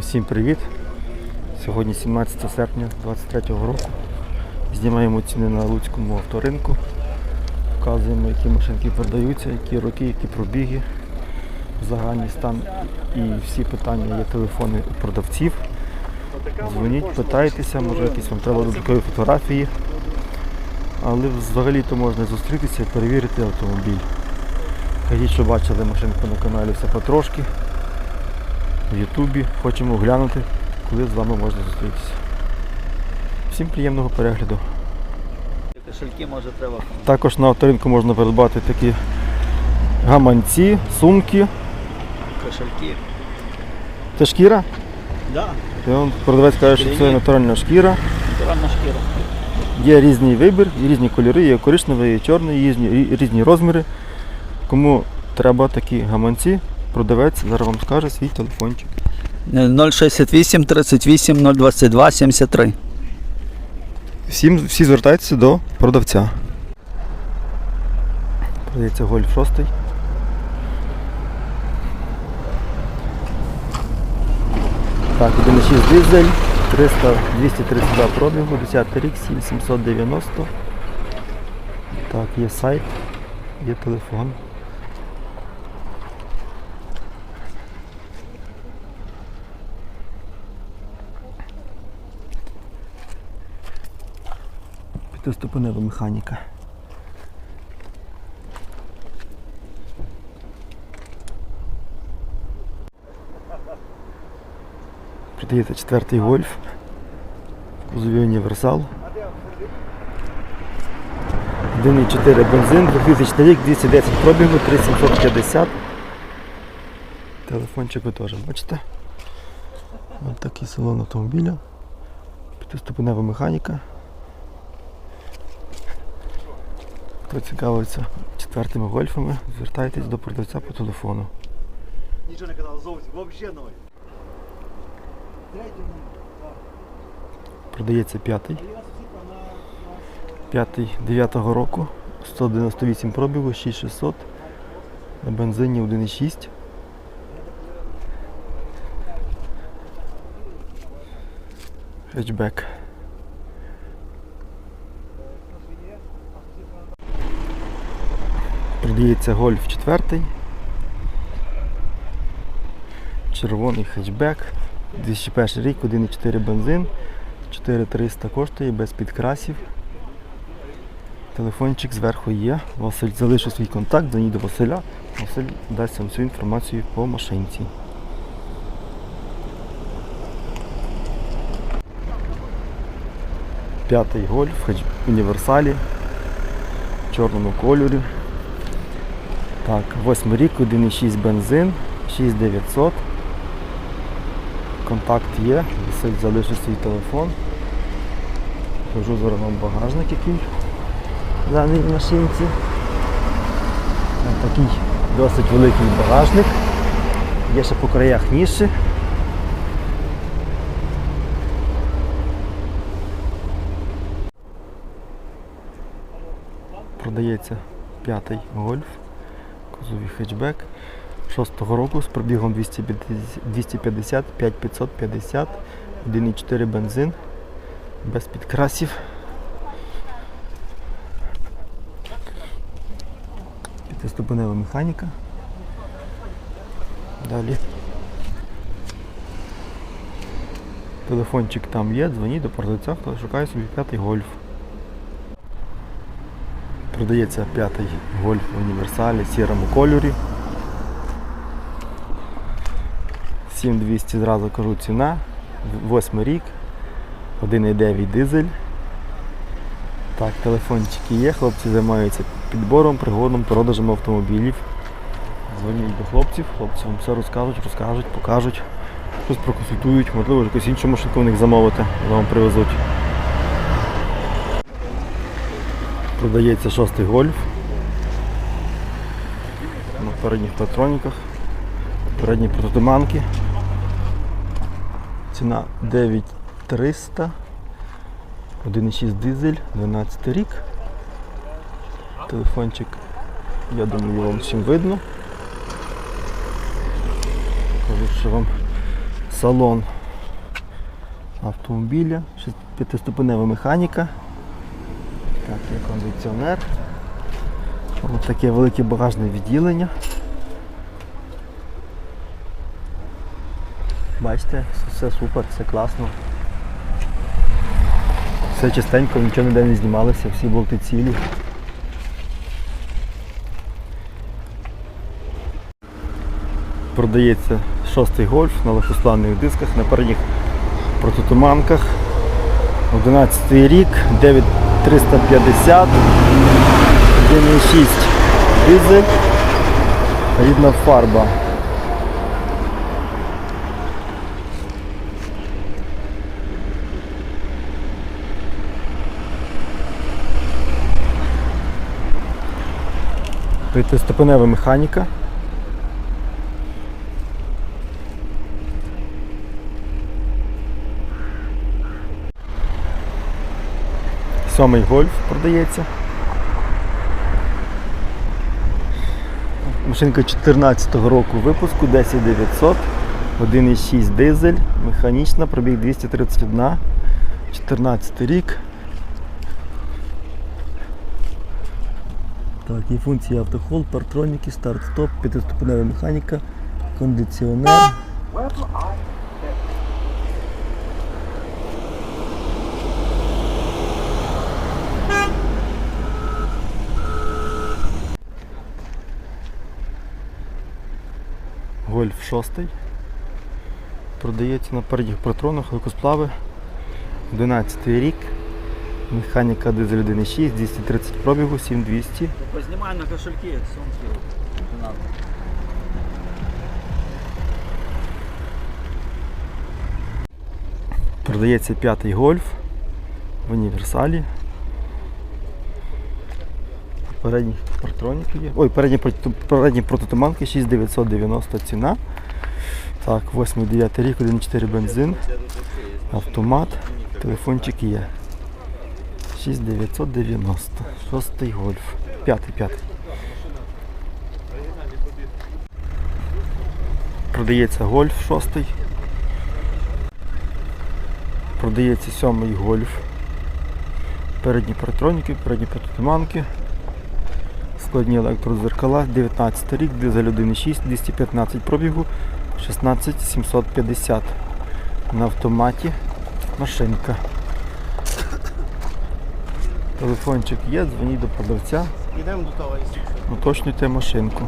Всім привіт! Сьогодні 17 серпня 2023 року. Знімаємо ціни на Луцькому авторинку. Показуємо, які машинки продаються, які роки, які пробіги, загальний стан і всі питання є телефони у продавців. Дзвоніть, питайтеся, може якісь вам треба додаткові фотографії. Але взагалі-то можна зустрітися і перевірити автомобіль. Кажіть, що бачили машинку на каналі все потрошки в Ютубі. Хочемо глянути, коли з вами можна зустрітися. Всім приємного перегляду. Кошельки може треба. Також на авторинку можна придбати такі гаманці, сумки. Кошельки. Це шкіра. Да, продавець каже, що це натуральна шкіра. натуральна шкіра. Є різний вибір, є різні кольори, є коричневий, є чорний, є різні розміри. Кому треба такі гаманці, продавець зараз вам скаже свій телефончик. 068 38 022 73. Всім, всі звертайтеся до продавця. Продається гольф 6. Так, 1,6 дизель, 300, 232 пробігу, 10 рік, 7790. Так, є сайт, є телефон. П'ятиступенева механіка. Продається четвертий гольф. Кузові універсал. 1,4 бензин, 2000 рік, 210 пробігу, 3750. Телефончик ви теж бачите. Ось такий салон автомобіля. П'ятиступенева механіка. Хто цікавиться четвертими гольфами, звертайтесь до продавця по телефону. Нічого не казав зовсім, взагалі ноль. Продається п'ятий. П'ятий 9-го року. 198 пробігу, 6600. На бензині 1,6. Хетчбек. Продається гольф 4. Червоний хетчбек. 2001 рік, 1,4 бензин. 4300 коштує без підкрасів. Телефончик зверху є. Василь залишив свій контакт, дзвоніть до Василя. Василь дасть вам всю інформацію по машинці. П'ятий гольф, хедж універсалі, в чорному кольорі. Так, восьмий рік, 1,6 бензин, 6900. Контакт є, Василь залишив свій телефон. Покажу зараз вам багажник який в даній машинці. Такий досить великий багажник. Є ще по краях ніші. Продається п'ятий гольф, кузовий хетчбек. 6-го року з пробігом 250, 250 5550, 1,4 бензин, без підкрасів. П'ятиступенева механіка. Далі. Телефончик там є, дзвоніть до продавця, хто шукає собі п'ятий гольф. Продається п'ятий гольф в універсалі сірому кольорі. 7200 зразу кажу ціна. Восьмий рік. 1,9 дизель. Так, телефончики є, хлопці займаються підбором, пригодом, продажем автомобілів. Дзвоніть до хлопців, хлопці вам все розкажуть, розкажуть, покажуть, щось проконсультують, можливо, якусь іншу машинку в них замовити, вам привезуть. Продається шостий гольф. На передніх патроніках. Передні протитуманки. Ціна 9300. 1,6 дизель, 12 рік. Телефончик, я думаю, вам всім видно. Кажу, що вам Салон автомобіля, п'ятиступенева механіка. Так, є кондиціонер. Ось таке велике багажне відділення. Бачите, все супер, все класно. Все чистенько, нічого ніде не знімалося, всі болти цілі. Продається шостий гольф на легкосплавних дисках, на передніх прототуманках. 11 рік, 9350, 1,6 дизель, рідна фарба. П'ятиступенева механіка. Сьомий гольф продається. Машинка 14-го року випуску, 10900, 1,6 дизель, механічна, пробіг 231, 14 рік. Так, є функції автохол, партроніки, старт-стоп, п'ятиступенева механіка, кондиціонер. Гольф 6. Продається на передніх протронах, легкосплави. 11 рік. Механіка дизель 1.6, 230 пробігу, 7200. Познімай на кошельки, сумки. Продається п'ятий гольф в універсалі. Передні партроніки є. Ой, передні, передні прототуманки 6990 ціна. Так, 8-9 рік, 1.4 бензин. Автомат. Телефончик є. 6990. Шостий гольф. П'ятий, п'ятий. Продається гольф шостий. Продається сьомий гольф. Передні партроніки, передні протитуманки. Складні електрозеркала, 19 рік, дизель 1.6, 215 пробігу, 16750. На автоматі машинка. Телефончик є, дзвоніть до продавця, Йдемо до того. уточнюйте машинку.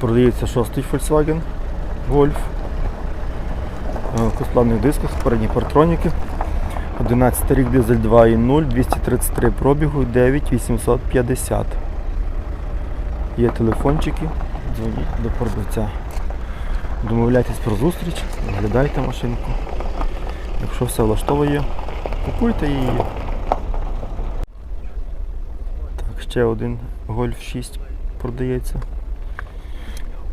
Продається шостий Volkswagen Golf. В косплавних дисках, передні партроніки. 11 рік дизель 2.0, 233 пробігу, 9850. Є телефончики, дзвоніть до продавця. Домовляйтесь про зустріч, оглядайте машинку. Якщо все влаштовує, купуйте її. Так, ще один Golf 6 продається.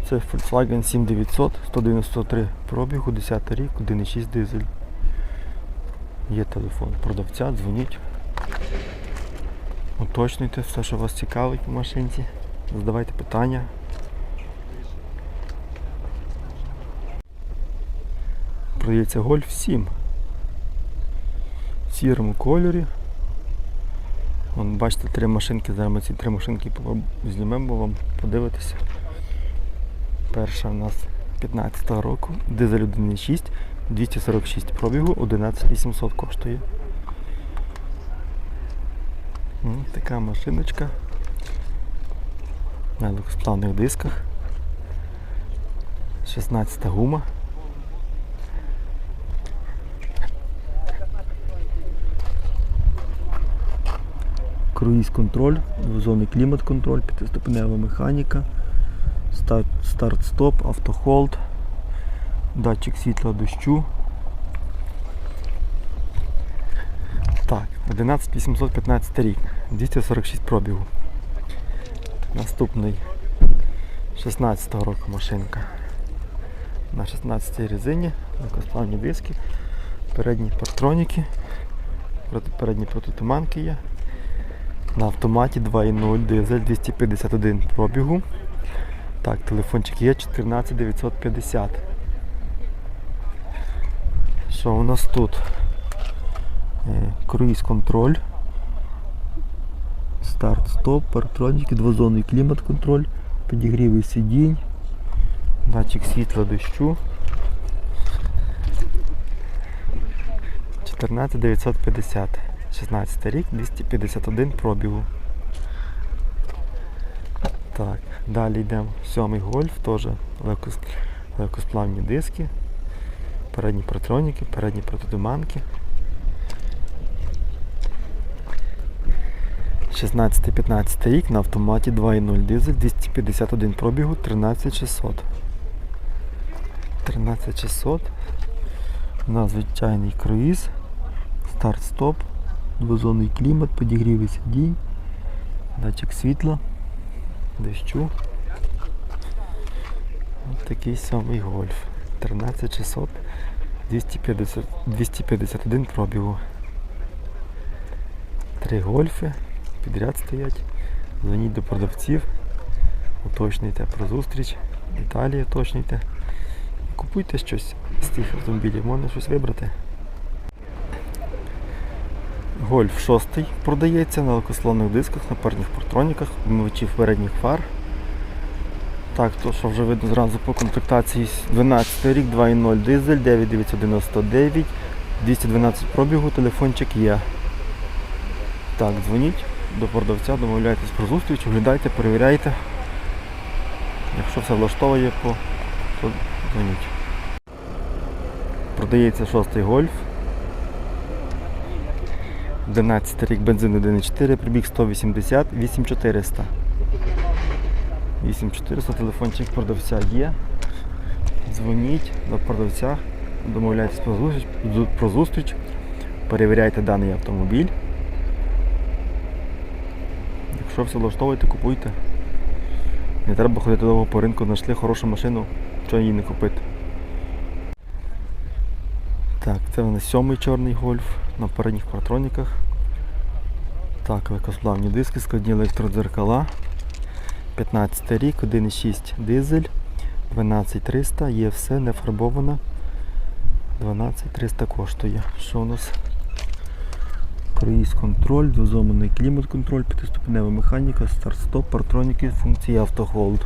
Це Volkswagen 7900, 193 пробігу, 10 рік, 1,6 дизель. Є телефон продавця, дзвоніть. Уточнюйте все, що вас цікавить в машинці. Задавайте питання. Продається Golf 7 в сірому кольорі. Вон, бачите, три машинки, зараз ми ці три машинки по- знімемо вам, подивитися. Перша у нас 15 року, дизель 1.6, 246 пробігу, 11800 коштує. Така машиночка. На легкосплавних дисках. 16 гума. Круїз контроль, двозонний клімат контроль, п'ятиступенева механіка. Старт, старт-стоп, автохолд, датчик світла дощу. Так, 11815 рік, 246 пробігу. Наступний 16 року машинка. На 16 резині, легкосплавні диски, передні партроніки, передні протитуманки є. На автоматі 2.0 дизель 251 пробігу. Так, телефончик є 14950. Що у нас тут? Е, Круїз контроль. Старт, стоп, парктроніки, двозонний клімат контроль, підігріви сидінь, датчик світла дощу. 14950. 16 рік, 251 пробігу. Так, далі йдемо. Сьомий гольф, теж легкосплавні диски, передні протроніки, передні протидуманки. 16-15 рік на автоматі 2.0 дизель, 251 пробігу, 13600. 13600. У нас звичайний круїз, старт-стоп, двозонний клімат, підігріви сидінь, датчик світла, дощу. Ось такий самий гольф. 13600, 250, 251 пробігу. Три гольфи підряд стоять. Дзвоніть до продавців, уточнюйте про зустріч, деталі уточнюйте. Купуйте щось з тих автомобілів, можна щось вибрати. Гольф 6 продається на легкословних дисках, на передніх партроніках, вмивачів передніх фар. Так, то що вже видно зразу по комплектації 12 рік, 2.0 дизель, 9999, 212 пробігу, телефончик є. Так, дзвоніть до продавця, домовляйтесь про зустріч, оглядайте, перевіряйте. Якщо все влаштовує, то дзвоніть. Продається шостий гольф. 11 рік бензин 1.4, прибіг 180, 8400. 8400 телефончик продавця є. Дзвоніть до продавця, домовляйтесь про зустріч, про зустріч, перевіряйте даний автомобіль. Якщо все влаштовуєте, купуйте. Не треба ходити довго по ринку, знайшли хорошу машину, що її не купити. Так, це в нас сьомий чорний гольф на передніх партроніках. Так, легкосплавні диски, складні електродзеркала. 15 рік, 1,6 дизель, 12300, є все, не фарбовано. 12300 коштує. Що у нас? Круїз контроль, двозоманий клімат контроль, п'ятиступенева механіка, старт-стоп, партроніки, функції автохолд.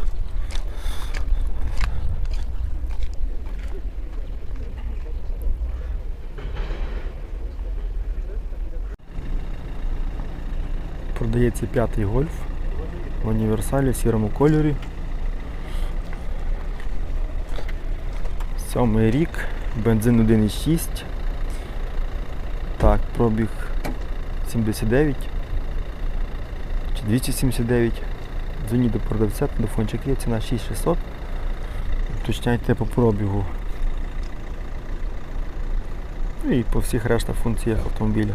Продається п'ятий гольф в універсалі в сірому кольорі. Сьомий рік, бензин 1,6. Так, пробіг 79 чи 279. Дзвоніть до продавця, телефончик є, ціна 6600. Уточняйте по пробігу. Ну І по всіх решта функціях автомобіля.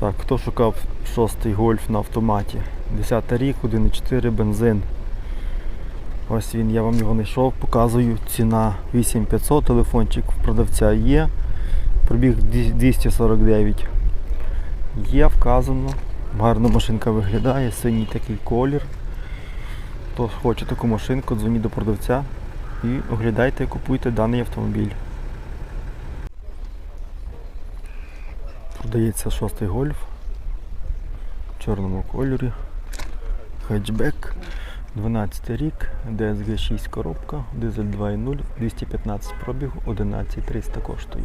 Так, хто шукав шостий гольф на автоматі? 10 рік, 1,4 бензин. Ось він, я вам його знайшов, показую. Ціна 8500, телефончик в продавця є. Пробіг 249. Є вказано. Гарно машинка виглядає, синій такий колір. Хто хоче таку машинку, дзвоніть до продавця і оглядайте, купуйте даний автомобіль. Продається шостий гольф в чорному кольорі. Хетчбек. 12 рік, DSG 6 коробка, дизель 2.0, 215 пробігу, 11300 коштує.